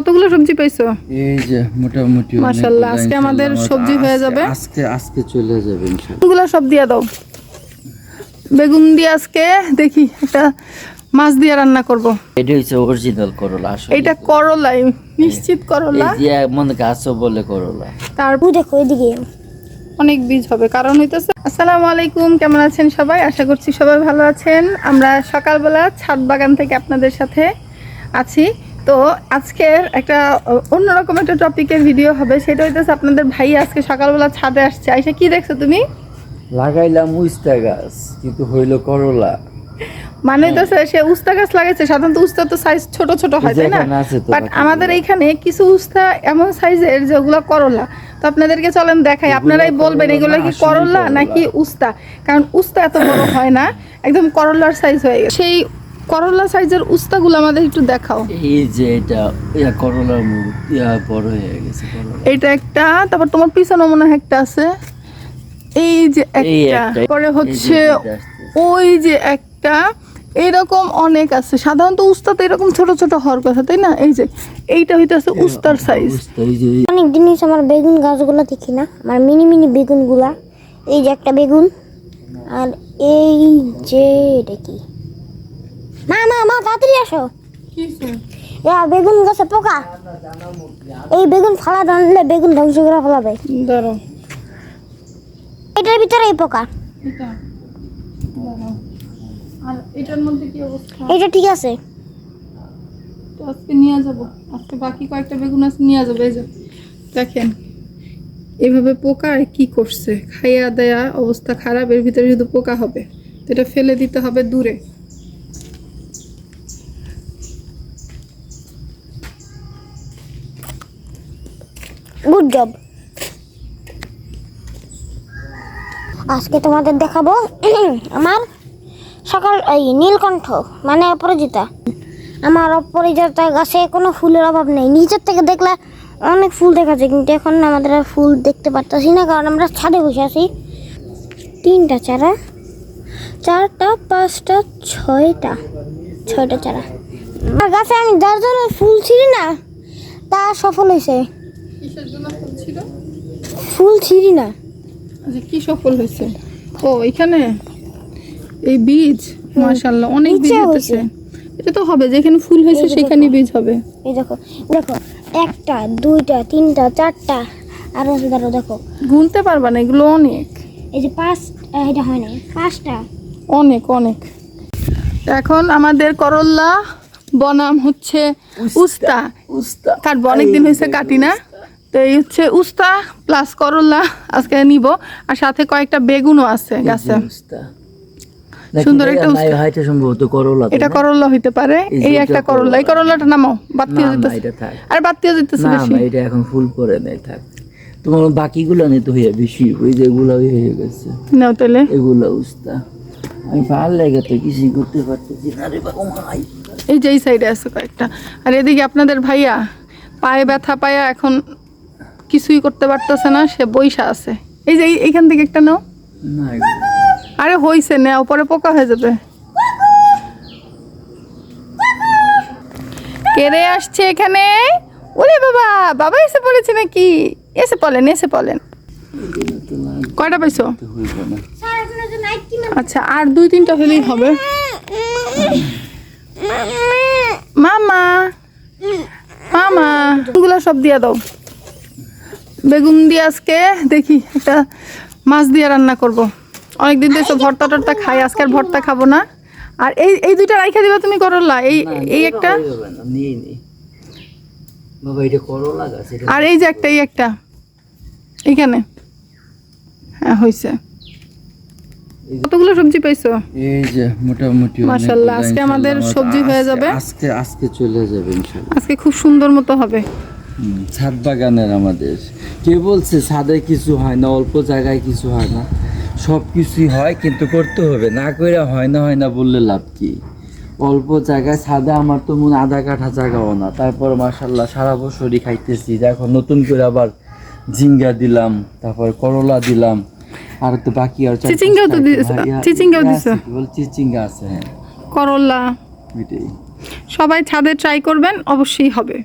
কতগুলো সবজি পাইছো? এই যে মোটামুটি মাশাআল্লাহ, আজকে আমাদের সবজি হয়ে যাবে। আজকে আজকে চলে যাবে ইনশাআল্লাহ। কতগুলো সব দিয়ে দাও? বেগুন দিয়ে আজকে দেখি একটা মাছ দিয়ে রান্না করব। এটা হচ্ছে অরিজিনাল করলা আসলে। এটা করলাই নিশ্চিত করলা এই যে মনে গাছও বলে করলা তার ওই দেখো এদিকে অনেক বীজ হবে কারণ হইতেছে আসসালামু আলাইকুম কেমন আছেন সবাই? আশা করছি সবাই ভালো আছেন। আমরা সকালবেলা ছাদ বাগান থেকে আপনাদের সাথে আছি। তো আজকের একটা অন্যরকম একটা টপিকের ভিডিও হবে। সেটা হইতেছে আপনাদের ভাই আজকে সকালবেলা ছাদে আসছে। আইসা কি দেখছ তুমি? লাগাইলাম উস্তা গাছ কিন্তু হইল করলা। মানে হইতেছে সে উস্তা গাছ লাগাইছে। সাধারণত উস্তা তো সাইজ ছোট ছোট হয় তাই না? তো বাট আমাদের এইখানে কিছু উস্তা এমন সাইজের যেগুলো করলা। তো আপনাদেরকে চলেন দেখাই। আপনারাই বলবেন এগুলো কি করলা। নাকি উস্তা? কারণ উস্তা এত বড় হয় না। একদম করলার সাইজ হয়ে গেছে। সেই করলা সাইজের উস্তাগুলো আমাদের একটু দেখাও। এই যে এটা ইয়া করলার মুখ ইয়া বড় হয়ে গেছে করলা এটা একটা তারপর তোমার পিছনে মনে হয় একটা আছে। এই যে একটা পরে হচ্ছে ওই যে একটা এরকম অনেক আছে। সাধারণত উস্তা তো এরকম ছোট ছোট হওয়ার কথা তাই না? এই যে এইটা হইতেছে উস্তার সাইজ অনেক জিনিস আমার বেগুন গাছগুলো দেখি না। আমার মিনি মিনি বেগুনগুলা। এই যে একটা বেগুন। আর এই যে এটা কি? মা মা মা তাড়াতাড়ি আসো। বেগুন গাছে পোকা। এই বেগুন ফালা দাঁড়ালে বেগুন ধ্বংস করে ফেলাবে। ধরো। এটার ভিতরে এই পোকা। এটা? ঠিক আছে। তো আজকে নিয়ে যাব। আজকে বাকি কয়েকটা বেগুন আছে নিয়ে যাব। এই যে দেখেন। এভাবে পোকা কি করছে? খাইয়া দেয়া অবস্থা খারাপ এর ভিতরে শুধু পোকা হবে। তো এটা ফেলে দিতে হবে দূরে। গুড জব আজকে তোমাদের দেখাবো আমার সকাল, এই নীলকণ্ঠ মানে অপরাজিতা। আমার অপরাজিতা গাছে কোনো ফুলের অভাব নেই। নিচের থেকে দেখলে অনেক ফুল দেখা যায় কিন্তু এখন আমাদের আর ফুল দেখতে পারতেছি না, কারণ আমরা ছাদে বসে আছি। তিনটা চারা, চারটা, পাঁচটা, ছয়টা ছয়টা চারা। আমার গাছে আমি যার জন্য ফুল ছিঁড়ি না, তা সফল হয়েছে। কিসের জন্য ফুল ছিল? ফুল ছিঁড়ি না। আচ্ছা কি সফল হয়েছে? ও এখানে? এই বীজ? মাশাল্লাহ অনেক বীজ হয়েছে। এটা তো হবে যেখানে ফুল হয়েছে সেখানে বীজ হবে। এই দেখো দেখো একটা দুইটা তিনটা চারটা আর আছে ধরো দেখো। গুনতে পারবা না এগুলো অনেক। এই যে পাঁচ এটা হয় না পাঁচটা। অনেক অনেক। এখন আমাদের করল্লা বনাম হচ্ছে উস্তা উস্তা। কাটবো অনেকদিন হয়েছে কাটি না? তো এই হচ্ছে উস্তা প্লাস করল্লা আজকে নিব। আর সাথে কয়েকটা বেগুনও আছে গাছে। সুন্দর একটা। হয়তো সম্ভবত করলা এটা না? করল্লা হইতে পারে। এই একটা করল্লা এই। করল্লাটা নামাও। না, যেতেছে আর বাত্তিও যেতেছে বেশি। না এটা এখন ফুল পরে নেই থাক। তোমার বাকিগুলো নেই তো হইয়া বেশি ওই যে এগুলো হয়ে গেছে। নাও তাহলে। এগুলো উস্তা। আমি ভালো লাগে তো কিছুই করতে পারতেছি না রে বাবা এই যে এই সাইডে আছে কয়েকটা। আর এদিকে আপনাদের ভাইয়া পায়ে ব্যথা পায়া এখন কিছুই করতে পারতেছে না সে বৈশা আছে। এই যে এই- এইখান থেকে একটা নাও। আরে হইছে নেও পরে পোকা হয়ে যাবে। কেড়ে আসছে এখানে? ওরে বাবা বাবা এসে পড়েছে নাকি? এসে পড়েন এসে লাগতে কয়টা পাইছো? আচ্ছা আর দুই তিনটা হলেই হবে। মামা মামা। এগুলো সব দিয়ে দাও। বেগুন দিয়ে আজকে দেখি একটা মাছ দিয়ে রান্না করব। অনেকদিন তো ভর্তা টর্তা খাই আজকে আর ভর্তা খাব না। আর এই এই দুইটা রাইখা দিবা তুমি করলা এই এই একটা? আর এই যে একটা এই একটা। এইখানে। হ্যাঁ হয়েছে কতগুলো সবজি পাইছো? এই যে মোটামুটি মাশাআল্লাহ, আজকে আমাদের সবজি হয়ে যাবে। আজকে আজকে চলে যাবে ইনশাআল্লাহ আজকে খুব সুন্দর মতো হবে। ছাদ বাগানের আমাদের। কে বলছে ছাদে কিছু হয় না অল্প জায়গায় কিছু হয় না? সব কিছুই হয় কিন্তু করতে হবে। না করে হয় না হয় না বললে লাভ কি? অল্প জায়গায় ছাদে আমার তো মনে আধা কাঠা জায়গাও না। তারপর মাসাল্লাহ সারা বছরই খাইতেছি। দেখো নতুন করে আবার ঝিঙ্গা দিলাম তারপর করলা দিলাম। আর তো বাকি আর চিচিঙ্গাও তো। হ্যাঁ, চিচিঙ্গাও দিছো। বল চিচিঙ্গা আছে হ্যাঁ। করলা। সবাই ছাদে ট্রাই করবেন অবশ্যই হবে।